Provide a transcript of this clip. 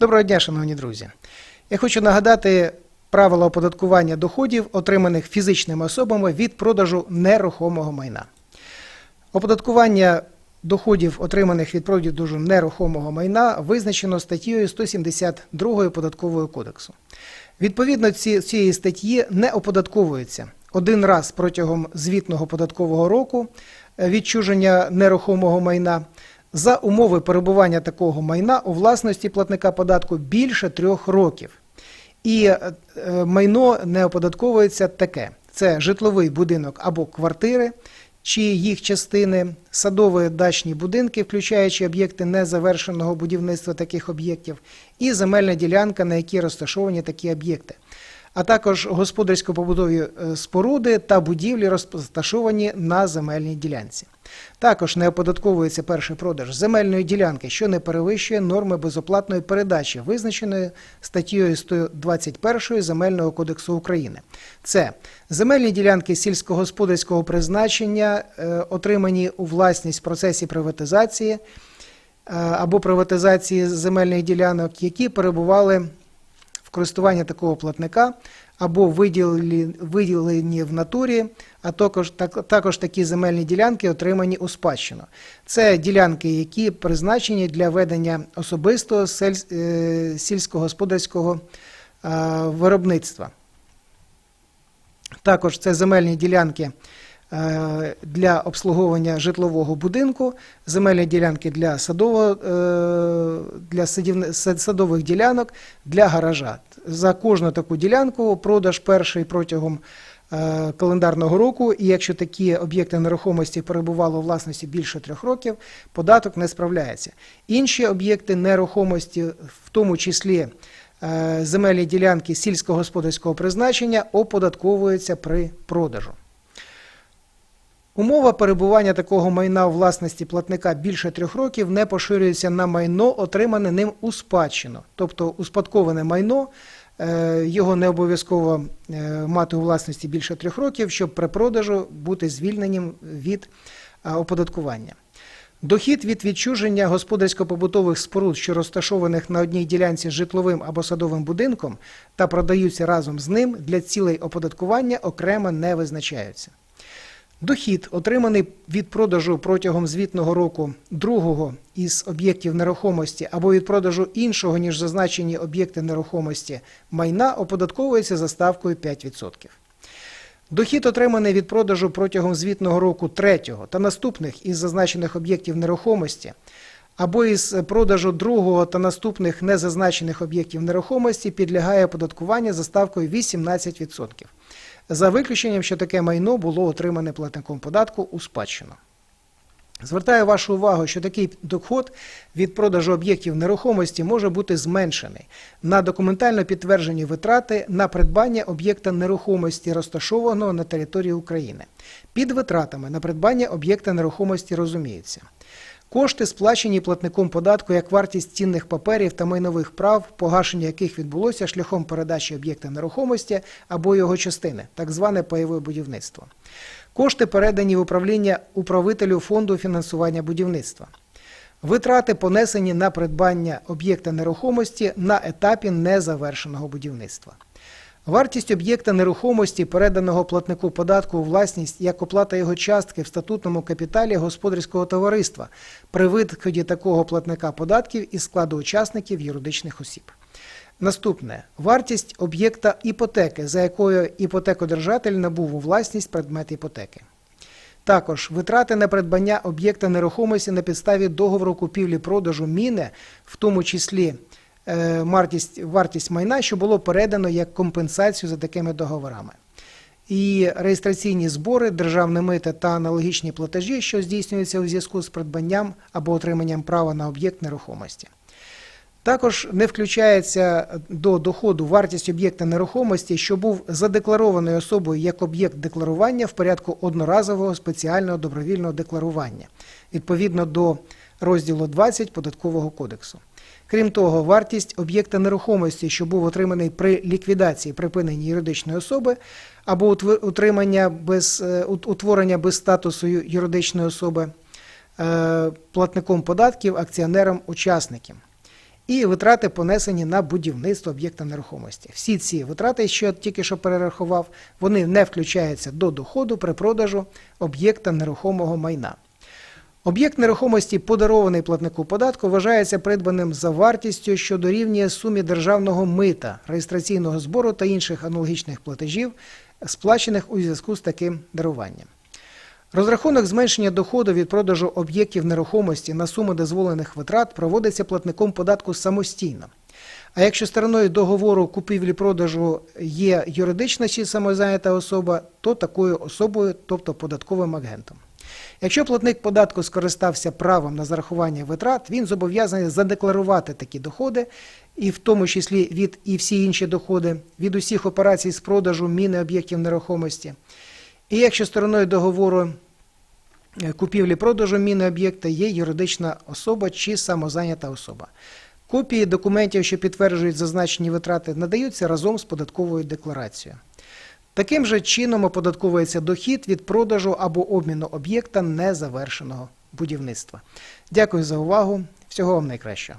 Доброго дня, шановні друзі. Я хочу нагадати правила оподаткування доходів, отриманих фізичними особами від продажу нерухомого майна. Оподаткування доходів, отриманих від продажу нерухомого майна, визначено статтєю 172 Податкового кодексу. Відповідно ці- цієї статті не оподатковується один раз протягом звітного податкового року е, відчуження нерухомого майна за умови перебування такого майна у власності платника податку більше трьох років. І е, майно не оподатковується таке: це житловий будинок або квартири, чи їх частини, садові дачні будинки, включаючи об'єкти незавершеного будівництва таких об'єктів, і земельна ділянка, на якій розташовані такі об'єкти. А також господарсько-побудові е, споруди та будівлі розташовані на земельній ділянці. Також не оподатковується перший продаж земельної ділянки, що не перевищує норми безоплатної передачі, визначеної статтею 121 Земельного кодексу України. Це земельні ділянки сільськогосподарського призначення, е, отримані у власність в процесі приватизації е, або приватизації земельних ділянок, які перебували користування такого платника або виділені, в натурі, а також, так, також такі земельні ділянки отримані у спадщину. Це ділянки, які призначені для ведення особистого сель- е, сільськогосподарського е, виробництва. Також це земельні ділянки е, для обслуговування житлового будинку, земельні ділянки для, садового, е, для садових ділянок, для гаража. За кожну таку ділянку продаж перший протягом е, календарного року, і якщо такі об'єкти нерухомості перебували у власності більше трьох років, податок не справляється. Інші об'єкти нерухомості, в тому числі е, земельні ділянки сільськогосподарського призначення, оподатковуються при продажу. Умова перебування такого майна у власності платника більше трьох років не поширюється на майно, отримане ним у спадщину. Тобто успадковане майно, е, його не обов'язково е, мати у власності більше трьох років, щоб при продажу бути звільненим від е, оподаткування. Дохід від відчуження господарсько-побутових споруд, що розташованих на одній ділянці з житловим або садовим будинком та продаються разом з ним для цілей оподаткування окремо не визначаються. Дохід, отриманий від продажу протягом звітного року другого із об'єктів нерухомості або від продажу іншого, ніж зазначені об'єкти нерухомості майна, оподатковується за ставкою 5%. Дохід, отриманий від продажу протягом звітного року третього та наступних із зазначених об'єктів нерухомості, або із продажу другого та наступних незазначених об'єктів нерухомості, підлягає оподаткуванню за ставкою 18%. За виключенням, що таке майно було отримане платником податку у спадщину. Звертаю вашу увагу, що такий доход від продажу об'єктів нерухомості може бути зменшений на документально підтверджені витрати на придбання об'єкта нерухомості, розташованого на території України. Під витратами на придбання об'єкта нерухомості розуміється. Кошти, сплачені платником податку як вартість цінних паперів та майнових прав, погашення яких відбулося шляхом передачі об'єкта нерухомості або його частини, так зване пайове будівництво. Кошти передані в управління управителю фонду фінансування будівництва. Витрати понесені на придбання об'єкта нерухомості на етапі незавершеного будівництва. Вартість об'єкта нерухомості, переданого платнику податку у власність як оплата його частки в статутному капіталі господарського товариства при виході такого платника податків із складу учасників юридичних осіб. Наступне вартість об'єкта іпотеки, за якою іпотекодержатель набув у власність предмет іпотеки. Також витрати на придбання об'єкта нерухомості на підставі договору купівлі-продажу міни, в тому числі вартість, вартість майна, що було передано як компенсацію за такими договорами. І реєстраційні збори, державне мито та аналогічні платежі, що здійснюються у зв'язку з придбанням або отриманням права на об'єкт нерухомості. Також не включається до доходу вартість об'єкта нерухомості, що був задекларований особою як об'єкт декларування в порядку одноразового спеціального добровільного декларування відповідно до розділу 20 Податкового кодексу. Крім того, вартість об'єкта нерухомості, що був отриманий при ліквідації припиненні юридичної особи або утримання без е, утворення без статусу юридичної особи е, платником податків, акціонером, учасником. і витрати понесені на будівництво об'єкта нерухомості. Всі ці витрати, що я тільки що перерахував, вони не включаються до доходу при продажу об'єкта нерухомого майна. Об'єкт нерухомості, подарований платнику податку, вважається придбаним за вартістю, що дорівнює сумі державного мита, реєстраційного збору та інших аналогічних платежів, сплачених у зв'язку з таким даруванням. Розрахунок зменшення доходу від продажу об'єктів нерухомості на суму дозволених витрат проводиться платником податку самостійно. А якщо стороною договору купівлі-продажу є юридична чи самозайнята особа, то такою особою, тобто податковим агентом. Якщо платник податку скористався правом на зарахування витрат, він зобов'язаний задекларувати такі доходи, і в тому числі від і всі інші доходи від усіх операцій з продажу міни об'єктів нерухомості. І якщо стороною договору е, купівлі-продажу міни об'єкта є юридична особа чи самозайнята особа. Копії документів, що підтверджують зазначені витрати, надаються разом з податковою декларацією. Таким же чином оподатковується дохід від продажу або обміну об'єкта незавершеного будівництва. Дякую за увагу. Всього вам найкращого.